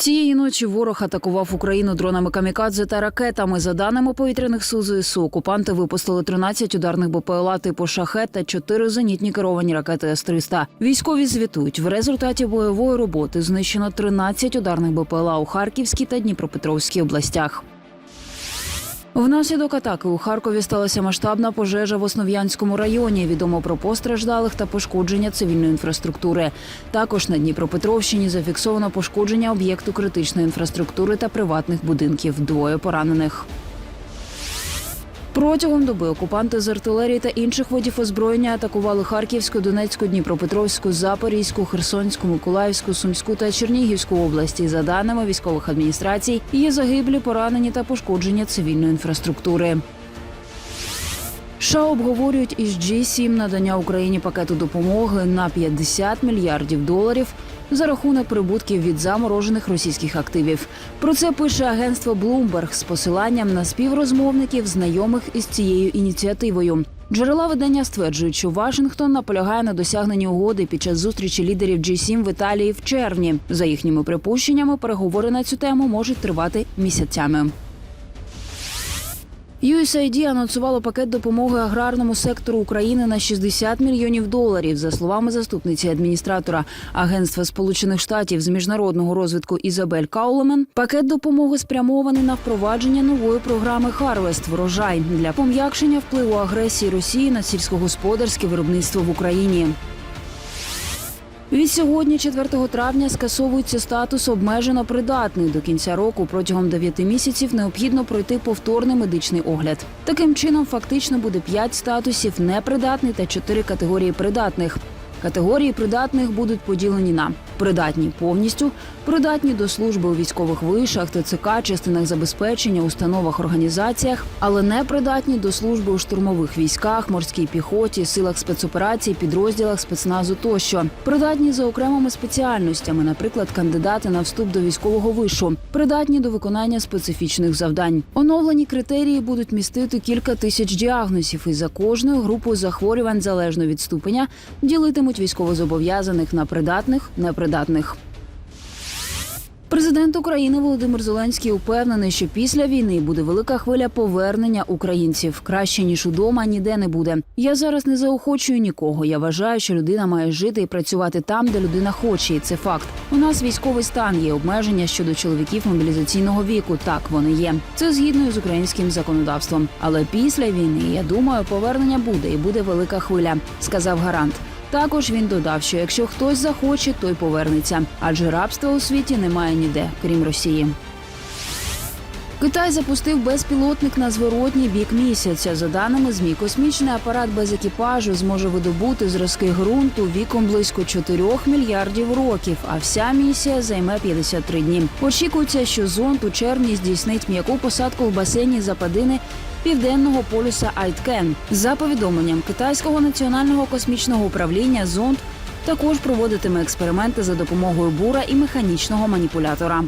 Цієї ночі ворог атакував Україну дронами камікадзе та ракетами. За даними повітряних сил ЗСУ, окупанти випустили 13 ударних БПЛА типу шахет та 4 зенітні керовані ракети С-300. Військові звітують, в результаті бойової роботи знищено 13 ударних БПЛА у Харківській та Дніпропетровській областях. Внаслідок атаки у Харкові сталася масштабна пожежа в Основ'янському районі. Відомо про постраждалих та пошкодження цивільної інфраструктури. Також на Дніпропетровщині зафіксовано пошкодження об'єкту критичної інфраструктури та приватних будинків. Двоє поранених. Протягом доби окупанти з артилерії та інших видів озброєння атакували Харківську, Донецьку, Дніпропетровську, Запорізьку, Херсонську, Миколаївську, Сумську та Чернігівську області. За даними військових адміністрацій, є загиблі, поранені та пошкодження цивільної інфраструктури. США обговорюють із G7 надання Україні пакету допомоги на 50 мільярдів доларів за рахунок прибутків від заморожених російських активів. Про це пише агентство Bloomberg з посиланням на співрозмовників, знайомих із цією ініціативою. Джерела видання стверджують, що Вашингтон наполягає на досягненні угоди під час зустрічі лідерів G7 в Італії в червні. За їхніми припущеннями, переговори на цю тему можуть тривати місяцями. USAID анонсувало пакет допомоги аграрному сектору України на 60 мільйонів доларів. За словами заступниці адміністратора Агентства Сполучених Штатів з міжнародного розвитку Ізабель Каулемен, пакет допомоги спрямований на впровадження нової програми Харвест врожай для пом'якшення впливу агресії Росії на сільськогосподарське виробництво в Україні. Від сьогодні, 4 травня, скасовується статус обмежено придатний. До кінця року протягом 9 місяців необхідно пройти повторний медичний огляд. Таким чином, фактично буде 5 статусів непридатний та 4 категорії придатних. Категорії придатних будуть поділені на придатні повністю, придатні до служби у військових вишах, ТЦК, частинах забезпечення, установах, організаціях, але не придатні до служби у штурмових військах, морській піхоті, силах спецоперацій, підрозділах спецназу тощо. Придатні за окремими спеціальностями, наприклад, кандидати на вступ до військового вишу, придатні до виконання специфічних завдань. Оновлені критерії будуть містити кілька тисяч діагнозів, і за кожною групою захворювань залежно від ступеня ділитимуть військовозобов'язаних на придатних, непридатних. Президент України Володимир Зеленський упевнений, що після війни буде велика хвиля повернення українців. Краще ніж удома ніде не буде. Я зараз не заохочую нікого. Я вважаю, що людина має жити і працювати там, де людина хоче, і це факт. У нас військовий стан є обмеження щодо чоловіків мобілізаційного віку. Так вони є. Це згідно з українським законодавством. Але після війни я думаю, повернення буде і буде велика хвиля, сказав гарант. Також він додав, що якщо хтось захоче, той повернеться, адже рабства у світі немає ніде, крім Росії. Китай запустив безпілотник на зворотній бік місяця. За даними ЗМІ, космічний апарат без екіпажу зможе видобути зразки ґрунту віком близько 4 мільярдів років. А вся місія займе 53 дні. Очікується, що зонд у червні здійснить м'яку посадку в басейні Западини південного полюса Айткен. За повідомленням китайського національного космічного управління зонд також проводитиме експерименти за допомогою бура і механічного маніпулятора.